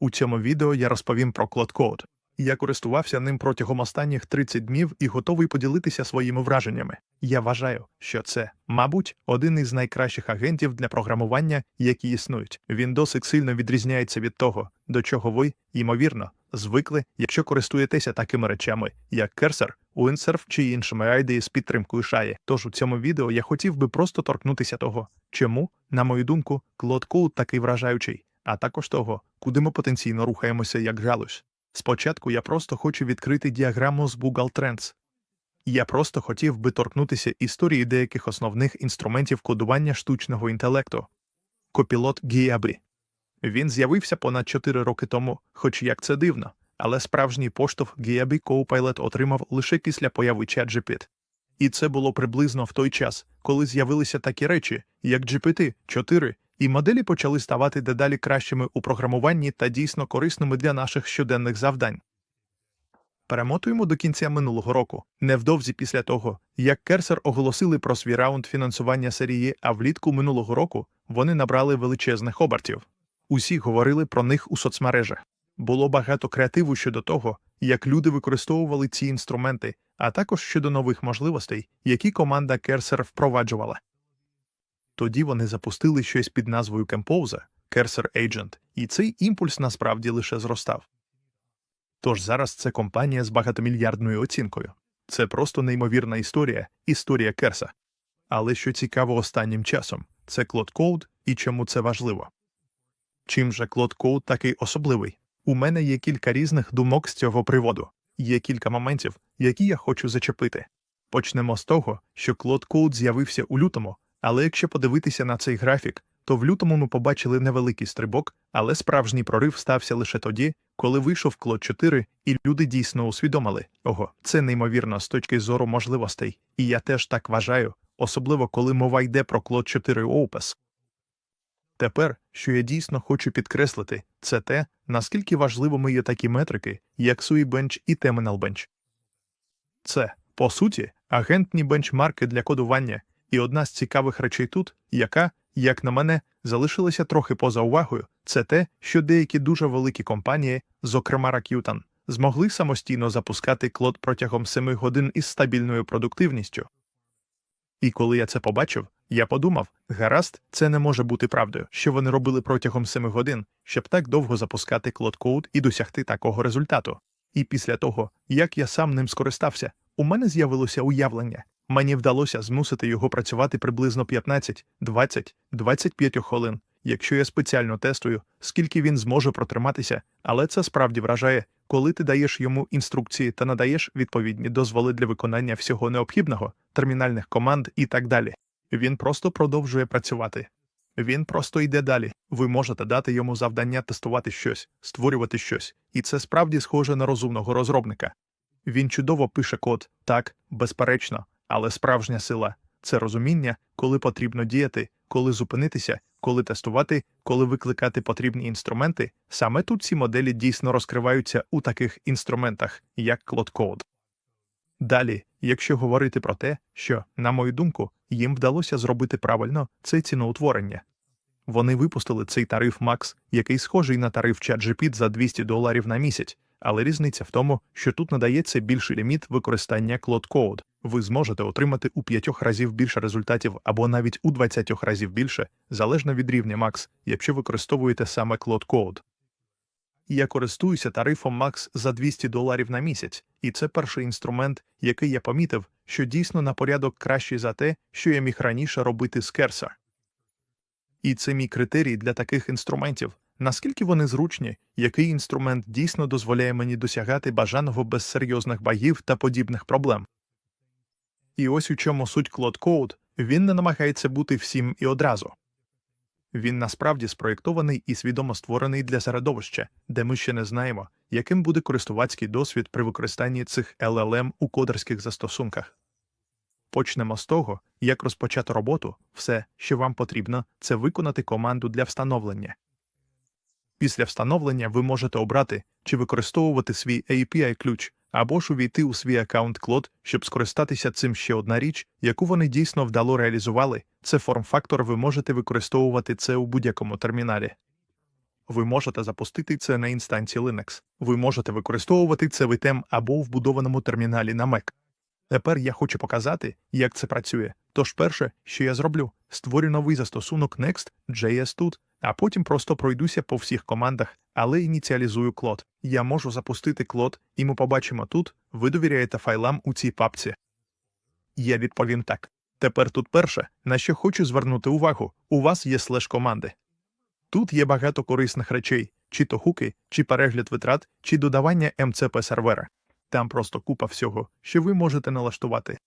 У цьому відео я розповім про CloudCode. Я користувався ним протягом останніх 30 днів і готовий поділитися своїми враженнями. Я вважаю, що це, мабуть, один із найкращих агентів для програмування, які існують. Він досить сильно відрізняється від того, до чого ви, ймовірно, звикли, якщо користуєтеся такими речами, як Cursor, Windsurf чи іншими IDE з підтримкою шаї. Тож у цьому відео я хотів би просто торкнутися того, чому, на мою думку, CloudCode такий вражаючий, а також того, куди ми потенційно рухаємося як галузь. Спочатку я просто хочу відкрити діаграму з Google Trends. Я просто хотів би торкнутися історії деяких основних інструментів кодування штучного інтелекту. Копілот Гіабі. Він з'явився понад 4 роки тому, хоч як це дивно, але справжній поштовх Гіабі Copilot отримав лише після появи ChatGPT. І це було приблизно в той час, коли з'явилися такі речі, як GPT-4, і моделі почали ставати дедалі кращими у програмуванні та дійсно корисними для наших щоденних завдань. Перемотуємо до кінця минулого року, невдовзі після того, як Керсер оголосили про свій раунд фінансування серії, а влітку минулого року вони набрали величезних обертів. Усі говорили про них у соцмережах. Було багато креативу щодо того, як люди використовували ці інструменти, а також щодо нових можливостей, які команда Керсер впроваджувала. Тоді вони запустили щось під назвою Compose, Cursor Agent, і цей імпульс насправді лише зростав. Тож зараз це компанія з багатомільярдною оцінкою. Це просто неймовірна історія, історія Керса. Але що цікаво останнім часом, це CloudCode і чому це важливо. Чим же CloudCode такий особливий? У мене є кілька різних думок з цього приводу. Є кілька моментів, які я хочу зачепити. Почнемо з того, що CloudCode з'явився у лютому, але якщо подивитися на цей графік, то в лютому ми побачили невеликий стрибок, але справжній прорив стався лише тоді, коли вийшов Клод 4, і люди дійсно усвідомили, ого, це неймовірно з точки зору можливостей, і я теж так вважаю, особливо коли мова йде про Клод 4 Opus. Тепер, що я дійсно хочу підкреслити, це те, наскільки важливими є такі метрики, як SUI-Bench і Terminal Bench. Це, по суті, агентні бенчмарки для кодування, і одна з цікавих речей тут, яка, як на мене, залишилася трохи поза увагою, це те, що деякі дуже великі компанії, зокрема Rakuten, змогли самостійно запускати клод протягом 7 годин із стабільною продуктивністю. І коли я це побачив, я подумав, гаразд, це не може бути правдою, що вони робили протягом 7 годин, щоб так довго запускати клод-коуд і досягти такого результату. І після того, як я сам ним скористався, у мене з'явилося уявлення, Мені вдалося змусити його працювати приблизно 15, 20, 25 хвилин, якщо я спеціально тестую, скільки він зможе протриматися, але це справді вражає, коли ти даєш йому інструкції та надаєш відповідні дозволи для виконання всього необхідного, термінальних команд і так далі. Він просто продовжує працювати. Він просто йде далі. Ви можете дати йому завдання тестувати щось, створювати щось, і це справді схоже на розумного розробника. Він чудово пише код, так, безперечно, але справжня сила це розуміння, коли потрібно діяти, коли зупинитися, коли тестувати, коли викликати потрібні інструменти. Саме тут ці моделі дійсно розкриваються у таких інструментах, як CloudCode. Далі, якщо говорити про те, що, на мою думку, їм вдалося зробити правильно це ціноутворення. Вони випустили цей тариф Max, який схожий на тариф ChatGPT за 200 доларів на місяць, але різниця в тому, що тут надається більший ліміт використання CloudCode. Ви зможете отримати у 5 разів більше результатів або навіть у 20 разів більше, залежно від рівня Max, якщо використовуєте саме CloudCode. Я користуюся тарифом Max за 200 доларів на місяць, і це перший інструмент, який я помітив, що дійсно на порядок кращий за те, що я міг раніше робити з Cursor. І це мій критерій для таких інструментів, наскільки вони зручні, який інструмент дійсно дозволяє мені досягати бажаного без серйозних багів та подібних проблем. І ось у чому суть CloudCode, він не намагається бути всім і одразу. Він насправді спроєктований і свідомо створений для середовища, де ми ще не знаємо, яким буде користувацький досвід при використанні цих LLM у кодерських застосунках. Почнемо з того, як розпочати роботу, все, що вам потрібно, це виконати команду для встановлення. Після встановлення ви можете обрати, чи використовувати свій API-ключ, або ж увійти у свій аккаунт Cloud, щоб скористатися цим ще одна річ, яку вони дійсно вдало реалізували, це форм-фактор ви можете використовувати це у будь-якому терміналі. Ви можете запустити це на інстанції Linux. Ви можете використовувати це в ITEM або в вбудованому терміналі на Mac. Тепер я хочу показати, як це працює. Тож перше, що я зроблю, створю новий застосунок Next.js тут, а потім просто пройдуся по всіх командах, але ініціалізую клод. Я можу запустити клод, і ми побачимо тут, ви довіряєте файлам у цій папці. Я відповім так. Тепер тут перше, на що хочу звернути увагу, у вас є слеш команди. Тут є багато корисних речей, чи то хуки, чи перегляд витрат, чи додавання МЦП сервера. Там просто купа всього, що ви можете налаштувати.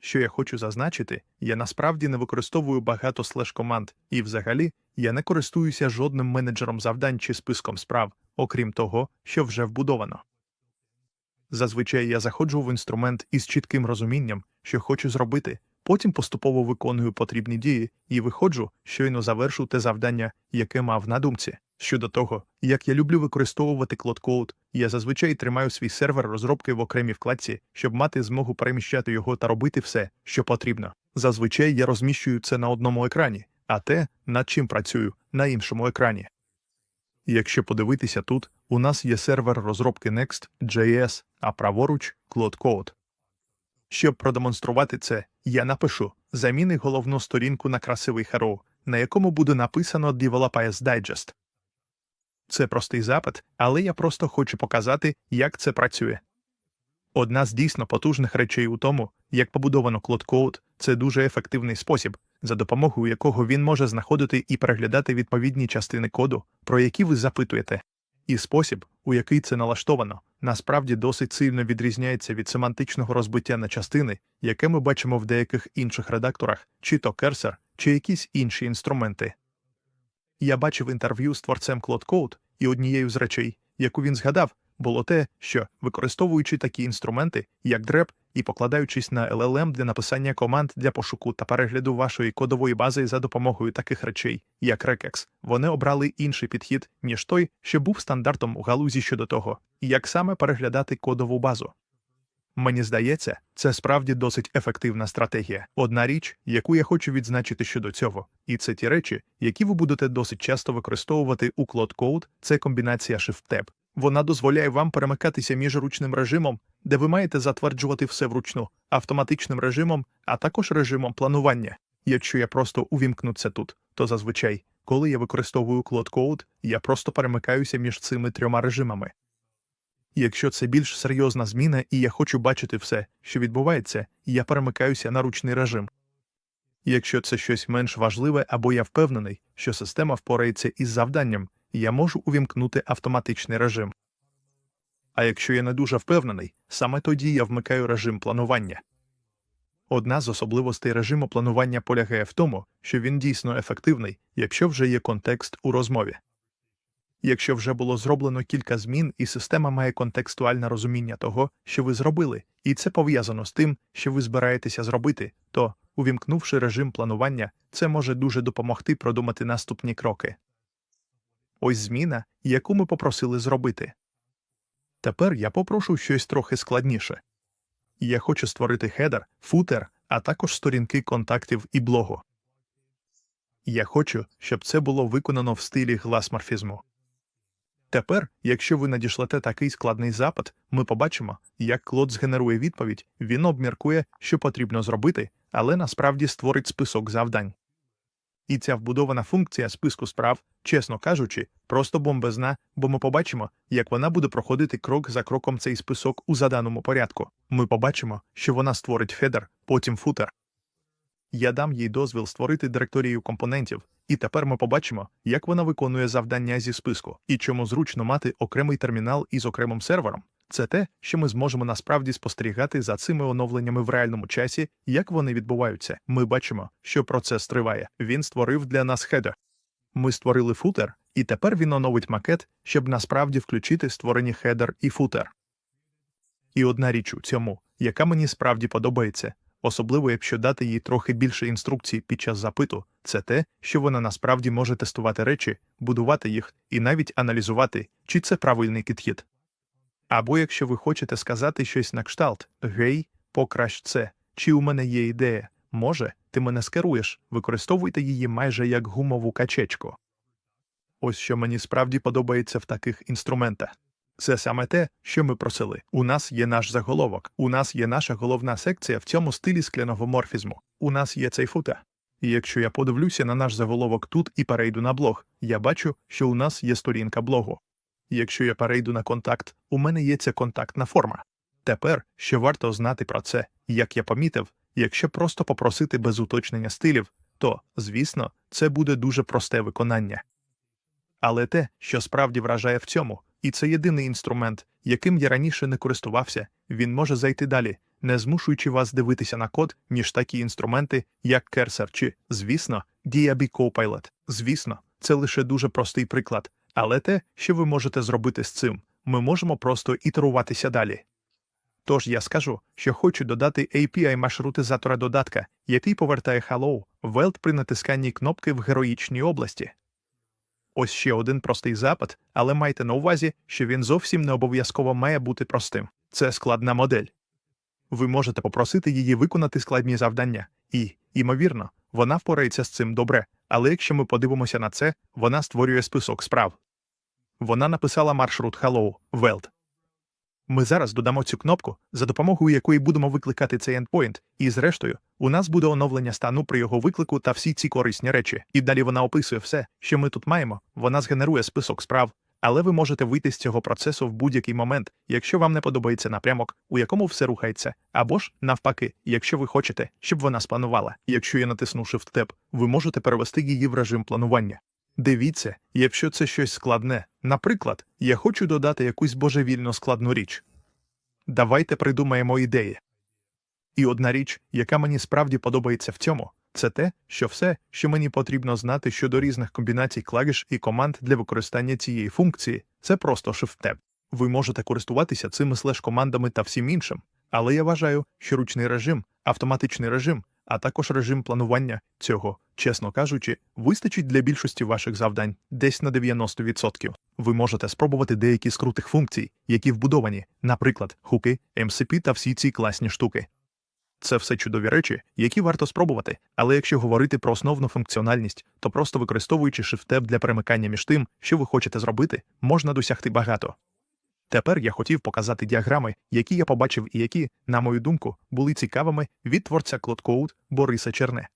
Що я хочу зазначити, я насправді не використовую багато слеш команд, і взагалі я не користуюся жодним менеджером завдань чи списком справ, окрім того, що вже вбудовано. Зазвичай я заходжу в інструмент із чітким розумінням, що хочу зробити, потім поступово виконую потрібні дії і виходжу, щойно завершу те завдання, яке мав на думці. Щодо того, як я люблю використовувати Cloud я зазвичай тримаю свій сервер розробки в окремій вкладці, щоб мати змогу переміщати його та робити все, що потрібно. Зазвичай я розміщую це на одному екрані, а те, над чим працюю, на іншому екрані. Якщо подивитися тут, у нас є сервер розробки Next.js, а праворуч Cloud Щоб продемонструвати це, я напишу заміни головну сторінку на красивий Hero, на якому буде написано Developers Digest. Це простий запит, але я просто хочу показати, як це працює. Одна з дійсно потужних речей у тому, як побудовано Cloud це дуже ефективний спосіб, за допомогою якого він може знаходити і переглядати відповідні частини коду, про які ви запитуєте. І спосіб, у який це налаштовано, насправді досить сильно відрізняється від семантичного розбиття на частини, яке ми бачимо в деяких інших редакторах, чи то Cursor, чи якісь інші інструменти. Я бачив інтерв'ю з творцем Claude Code, і однією з речей, яку він згадав, було те, що, використовуючи такі інструменти, як дреб, і покладаючись на LLM для написання команд для пошуку та перегляду вашої кодової бази за допомогою таких речей, як Regex, вони обрали інший підхід, ніж той, що був стандартом у галузі щодо того, як саме переглядати кодову базу. Мені здається, це справді досить ефективна стратегія. Одна річ, яку я хочу відзначити щодо цього, і це ті речі, які ви будете досить часто використовувати у Cloud Code, це комбінація Shift-Tab. Вона дозволяє вам перемикатися між ручним режимом, де ви маєте затверджувати все вручну, автоматичним режимом, а також режимом планування. Якщо я просто увімкну це тут, то зазвичай, коли я використовую Cloud я просто перемикаюся між цими трьома режимами. Якщо це більш серйозна зміна, і я хочу бачити все, що відбувається, я перемикаюся на ручний режим. Якщо це щось менш важливе або я впевнений, що система впорається із завданням, я можу увімкнути автоматичний режим. А якщо я не дуже впевнений, саме тоді я вмикаю режим планування. Одна з особливостей режиму планування полягає в тому, що він дійсно ефективний, якщо вже є контекст у розмові. Якщо вже було зроблено кілька змін, і система має контекстуальне розуміння того, що ви зробили, і це пов'язано з тим, що ви збираєтеся зробити, то, увімкнувши режим планування, це може дуже допомогти продумати наступні кроки. Ось зміна, яку ми попросили зробити. Тепер я попрошу щось трохи складніше. Я хочу створити хедер, футер, а також сторінки контактів і блогу. Я хочу, щоб це було виконано в стилі гласморфізму. Тепер, якщо ви надішлете такий складний запит, ми побачимо, як Клод згенерує відповідь, він обміркує, що потрібно зробити, але насправді створить список завдань. І ця вбудована функція списку справ, чесно кажучи, просто бомбезна, бо ми побачимо, як вона буде проходити крок за кроком цей список у заданому порядку. Ми побачимо, що вона створить федер, потім футер. Я дам їй дозвіл створити директорію компонентів, і тепер ми побачимо, як вона виконує завдання зі списку і чому зручно мати окремий термінал із окремим сервером. Це те, що ми зможемо насправді спостерігати за цими оновленнями в реальному часі, як вони відбуваються. Ми бачимо, що процес триває. Він створив для нас хедер. Ми створили футер, і тепер він оновить макет, щоб насправді включити створені хедер і футер. І одна річ у цьому, яка мені справді подобається, особливо якщо дати їй трохи більше інструкцій під час запиту, це те, що вона насправді може тестувати речі, будувати їх і навіть аналізувати, чи це правильний підхід. Або якщо ви хочете сказати щось на кшталт Гей, покращ це, чи у мене є ідея, може, ти мене скеруєш, використовуйте її майже як гумову качечку. Ось що мені справді подобається в таких інструментах. Це саме те, що ми просили. У нас є наш заголовок, у нас є наша головна секція в цьому стилі скляного морфізму. У нас є цей фута. І якщо я подивлюся на наш заголовок тут і перейду на блог, я бачу, що у нас є сторінка блогу. Якщо я перейду на контакт, у мене є ця контактна форма. Тепер ще варто знати про це, як я помітив, якщо просто попросити без уточнення стилів, то, звісно, це буде дуже просте виконання. Але те, що справді вражає в цьому, і це єдиний інструмент, яким я раніше не користувався, він може зайти далі, не змушуючи вас дивитися на код, ніж такі інструменти, як Cursor чи, звісно, DAB Copilot. Звісно, це лише дуже простий приклад, але те, що ви можете зробити з цим, ми можемо просто ітеруватися далі. Тож я скажу, що хочу додати API маршрутизатора додатка, який повертає Hello World при натисканні кнопки в героїчній області. Ось ще один простий запит, але майте на увазі, що він зовсім не обов'язково має бути простим. Це складна модель. Ви можете попросити її виконати складні завдання, і, ймовірно, вона впорається з цим добре, але якщо ми подивимося на це, вона створює список справ. Вона написала маршрут Hello World. Ми зараз додамо цю кнопку, за допомогою якої будемо викликати цей endpoint, і зрештою, у нас буде оновлення стану при його виклику та всі ці корисні речі. І далі вона описує все, що ми тут маємо. Вона згенерує список справ, але ви можете вийти з цього процесу в будь-який момент, якщо вам не подобається напрямок, у якому все рухається, або ж навпаки, якщо ви хочете, щоб вона спланувала. Якщо я натисну Shift Tab, ви можете перевести її в режим планування. Дивіться, якщо це щось складне. Наприклад, я хочу додати якусь божевільно складну річ. Давайте придумаємо ідеї. І одна річ, яка мені справді подобається в цьому, це те, що все, що мені потрібно знати щодо різних комбінацій клавіш і команд для використання цієї функції, це просто Shift-Tab. Ви можете користуватися цими слеш-командами та всім іншим, але я вважаю, що ручний режим, автоматичний режим, а також режим планування цього, чесно кажучи, вистачить для більшості ваших завдань десь на 90%. Ви можете спробувати деякі з крутих функцій, які вбудовані, наприклад, хуки, MCP та всі ці класні штуки. Це все чудові речі, які варто спробувати, але якщо говорити про основну функціональність, то просто використовуючи Shift-Tab для перемикання між тим, що ви хочете зробити, можна досягти багато. Тепер я хотів показати діаграми, які я побачив і які, на мою думку, були цікавими від творця Cloud Бориса Черне.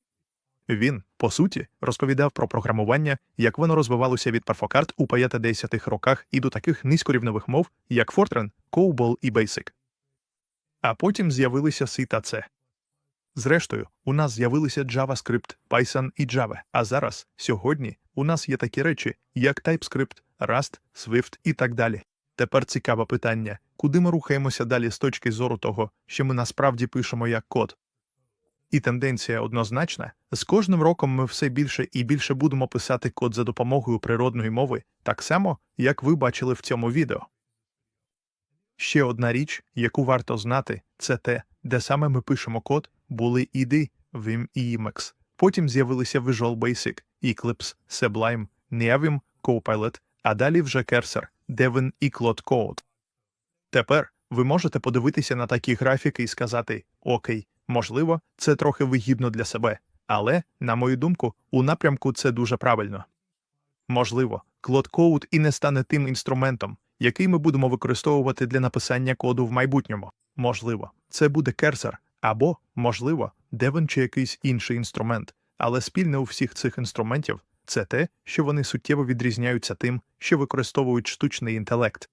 Він, по суті, розповідав про програмування, як воно розвивалося від Perfocarт у 50-х роках і до таких низькорівневих мов, як Fortran, COBOL і Basic. А потім з'явилися C та C. Зрештою, у нас з'явилися JavaScript, Python і Java, а зараз, сьогодні, у нас є такі речі, як TypeScript, Rust, Swift і так далі. Тепер цікаве питання, куди ми рухаємося далі з точки зору того, що ми насправді пишемо як код. І тенденція однозначна з кожним роком ми все більше і більше будемо писати код за допомогою природної мови, так само, як ви бачили в цьому відео. Ще одна річ, яку варто знати, це те, де саме ми пишемо код, були ID, Vim і Emacs. Потім з'явилися Visual Basic, Eclipse, Sublime, Neavim, Copilot, а далі вже Cursor, Devin і Cloud Code. Тепер ви можете подивитися на такі графіки і сказати Окей, можливо, це трохи вигідно для себе, але, на мою думку, у напрямку це дуже правильно. Можливо, Cloud Code і не стане тим інструментом, який ми будемо використовувати для написання коду в майбутньому. Можливо, це буде Cursor, або, можливо, Devon чи якийсь інший інструмент, але спільне у всіх цих інструментів це те, що вони суттєво відрізняються тим, що використовують штучний інтелект.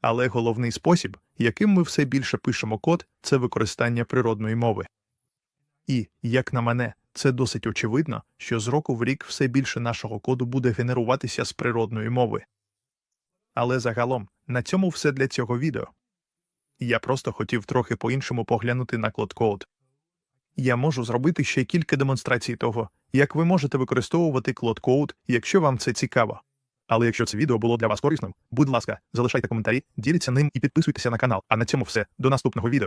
Але головний спосіб, яким ми все більше пишемо код, це використання природної мови. І, як на мене, це досить очевидно, що з року в рік все більше нашого коду буде генеруватися з природної мови. Але загалом, на цьому все для цього відео. Я просто хотів трохи по-іншому поглянути на Code. Я можу зробити ще кілька демонстрацій того, як ви можете використовувати Code, якщо вам це цікаво. Але якщо це відео було для вас корисним, будь ласка, залишайте коментарі, діліться ним і підписуйтеся на канал. А на цьому все. До наступного відео.